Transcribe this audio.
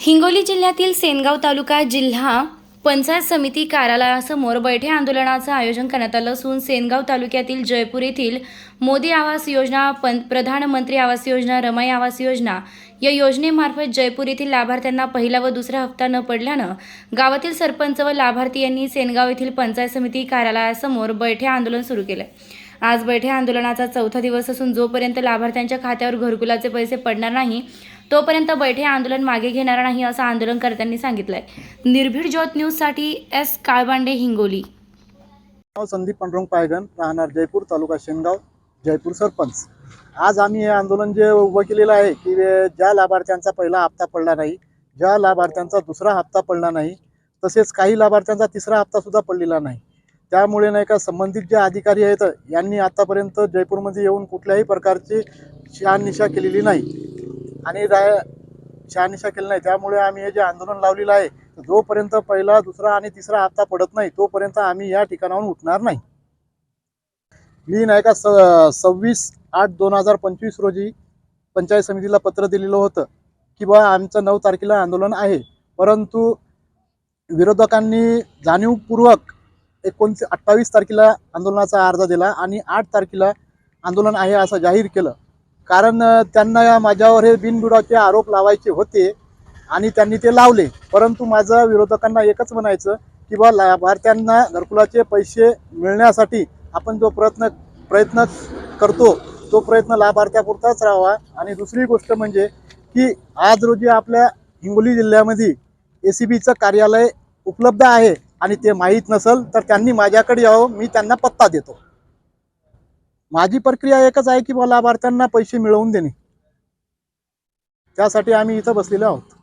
हिंगोली जिल्ह्यातील सेनगाव तालुका जिल्हा पंचायत समिती कार्यालयासमोर बैठे आंदोलनाचं आयोजन करण्यात आलं असून सेनगाव तालुक्यातील जयपूर येथील मोदी आवास योजना पं प्रधानमंत्री आवास योजना रमाई आवास योजना या योजनेमार्फत जयपूर येथील लाभार्थ्यांना पहिला व दुसरा हप्ता न पडल्यानं गावातील सरपंच व लाभार्थी यांनी सेनगाव येथील पंचायत समिती कार्यालयासमोर बैठे आंदोलन सुरू केलं. आज बैठे आंदोलनाचा चौथा दिवस असून जोपर्यंत लाभार्थ्यांच्या खात्यावर घरकुलाचे पैसे पडणार नाही तोपर्यंत बैठे आंदोलन मागे घेणार नाही असं आंदोलनकर्त्यांनी सांगितलंय. निर्भीड ज्योत न्यूजसाठी एस काळबांडे हिंगोली. नाव संदीप पांडुरंग पायगन राहणार जयपूर तालुका शेनगाव जयपूर सरपंच. आज आम्ही हे आंदोलन जे उभं केलेलं आहे की ज्या लाभार्थ्यांचा पहिला हप्ता पडला नाही ज्या लाभार्थ्यांचा दुसरा हप्ता पडला नाही तसेच काही लाभार्थ्यांचा तिसरा हप्ता सुद्धा पडलेला नाही. त्यामुळे नाही का संबंधित जे अधिकारी आहेत यांनी आतापर्यंत जयपूरमध्ये येऊन कुठल्याही प्रकारची शहानिशा केलेली नाही. आणि रा शहानिशा केली नाही. त्यामुळे आम्ही हे जे आंदोलन लावलेलं आहे जोपर्यंत पहिला दुसरा आणि तिसरा हप्ता पडत नाही तोपर्यंत आम्ही या ठिकाणाहून उठणार नाही. मी नाही का स सव्वीस आठ दोन हजार पंचवीस रोजी पंचायत समितीला पत्र दिलेलं होतं की बा आमचं नऊ तारखेला आंदोलन आहे. परंतु विरोधकांनी जाणीवपूर्वक एकोणतीस अठ्ठावीस तारखेला आंदोलनाचा अर्ज दिला आणि आठ तारखेला आंदोलन आहे असं जाहीर केलं. कारण त्यांना माझ्यावर हे बिनबुडाचे आरोप लावायचे होते आणि त्यांनी ते लावले. परंतु माझं विरोधकांना एकच म्हणायचं की बा लाभार्थ्यांना घरकुलाचे पैसे मिळण्यासाठी आपण जो प्रयत्न प्रयत्न करतो तो प्रयत्न लाभार्थ्यापुरताच राहावा. आणि दुसरी गोष्ट म्हणजे की आज रोजी आपल्या हिंगोली जिल्ह्यामध्ये ए सी बीचं कार्यालय उपलब्ध आहे आणि ते माहीत नसेल तर त्यांनी माझ्याकडे यावं मी त्यांना पत्ता देतो. माझी प्रक्रिया एकच आहे की लाभार्थ्यांना पैसे मिळवून देणे. त्यासाठी आम्ही इथं बसलेलो आहोत.